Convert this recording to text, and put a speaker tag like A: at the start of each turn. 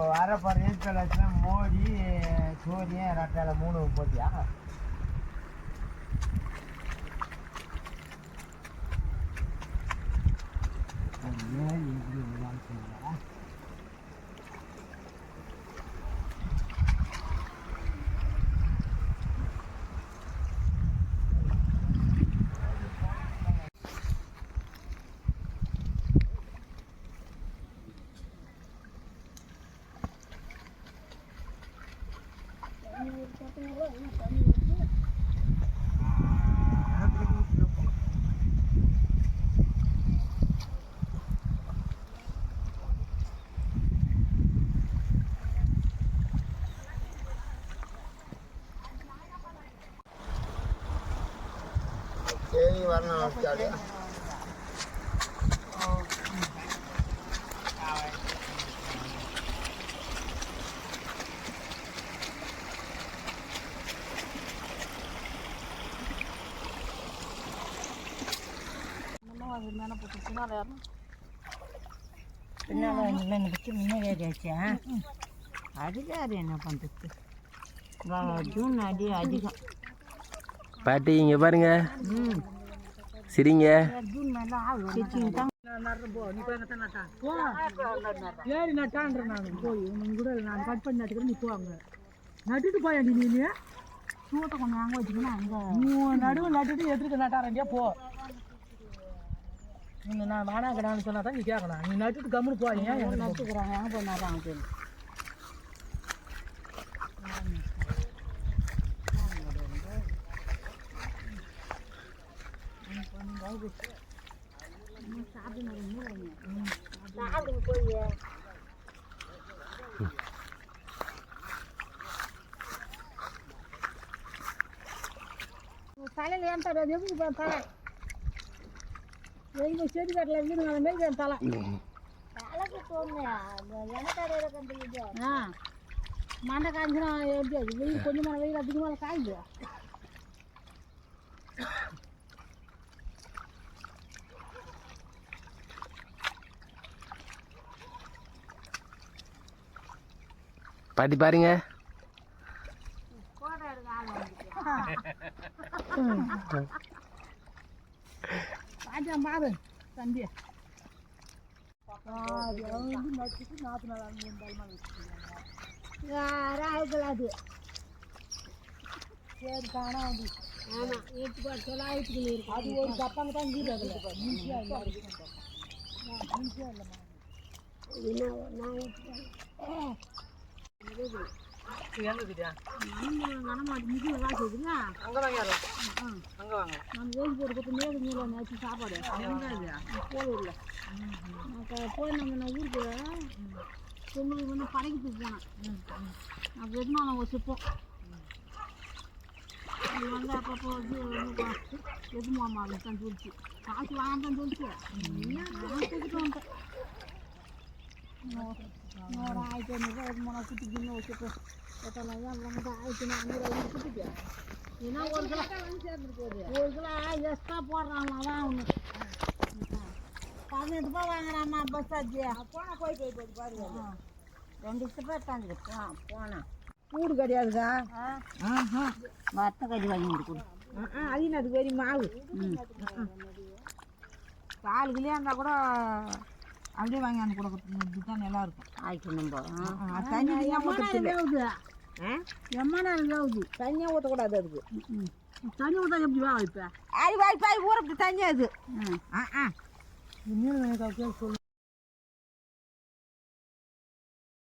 A: இப்போ வர பரிசுல மோடி சூரியன் ரெட்டால மூணு போட்டியா? சரி வரணும் ஜாலியா
B: பின்னால் நினைச்சு முன்னாடி ஆச்சா அதிகாரி என்ன பண்ணுறது ஜூன் அடி அதிகம்.
C: பாட்டி இங்கே பாருங்க.
B: ம்
C: சிரிங்க.
D: ஏறி நட்டான்ற நான் போய் உன் கூட நான் கட் பண்ணி நட்டுக்கிறேன் நீ போவாங்க நட்டுட்டு போயாண்டி நீ
B: சூட்டை கொஞ்சம் அங்கே வச்சுக்கணும் அங்கே
D: நீ நடுவு நட்டுட்டு எதிர்க்க நட்டாரண்டியா போ உன்னை நான் வானா கடான்னு சொன்னா தான் நீ கேட்கணும் நீ நட்டுட்டு கம்முன்னு போ ஏன் எங்க நட்டு
B: நட்டுக்கிறாங்க எங்கே போனாலும் அவங்க தெரியும்
D: தலையில் ஏன் தலை எப்படி இப்போ தலை எங்க செடி கட்டில் வீடு மேலே என் தலை
B: ஆ. மண்டை காய்ஞ்சினா எப்படி அது? வெயில் கொஞ்சமான வெயில் அதிகமாக காயுது
C: பாட்டி பாருங்க.
D: பாத்தியா பாரு தம்பி சரி
B: ஆமாம் எட்டு பாட்டு தொள்ளாயிரத்துக்கு இருக்கு
D: அது ஒரு கப்பாங்க தான் வீடு அதில் ஈஸியாக எங்கக்கிட்டயா
B: சாப்பாடு போலூரில் போய் நம்ம ஊருக்கு தொண்ணூறு வந்து படைக்கிறதுக்கு போனேன் அப்போ எதுனா நான் வச்சுப்போம் அது வந்து அப்பப்போ வந்து எது மாமா தான் சொல்லிச்சு காசு வாங்க சொல்லிச்சு கொடுத்துட்டு வந்துட்டேன் ஆயிரத்தி ஐநூறுரூவா ஒரு மூணு தான் ஆயிரத்தி ஐநூறு ஐநூறு ஏன்னா ஒரு கிலோ ஒரு கிலோ எக்ஸ்ட்ரா போடுறாங்களா அதான் ஒன்று பதினெட்டு ரூபாய் வாங்குறாம்மா பஸ் ஆச்சு போனால் போய் போய் போய் பாருங்க ரெண்டு ரூபாய் எடுத்தாந்து போனேன்
D: கூடு கிடையாதுக்கா
B: வத்த கறி வாங்கி கொடுக்கும்
D: அது அது வெறி மாவு
B: ம்
D: கால் கிலோ இருந்தால் கூட அப்படியே வாங்கி அந்த கொடுக்குறது தான் நல்லா இருக்கும்
B: ஆயிட்டு நம்ம
D: தண்ணி
B: வேவுது
D: ஆ
B: எம்மா நாள் வேவுது
D: தண்ணியாக ஊற்றக்கூடாது அதுக்கு.
B: தண்ணி ஊற்றா எப்படி வேக வைப்பேன்
D: அது வாய்ப்பாய் ஊற தண்ணி அது? ஆ. ஆ இன்னும் சொல்லு.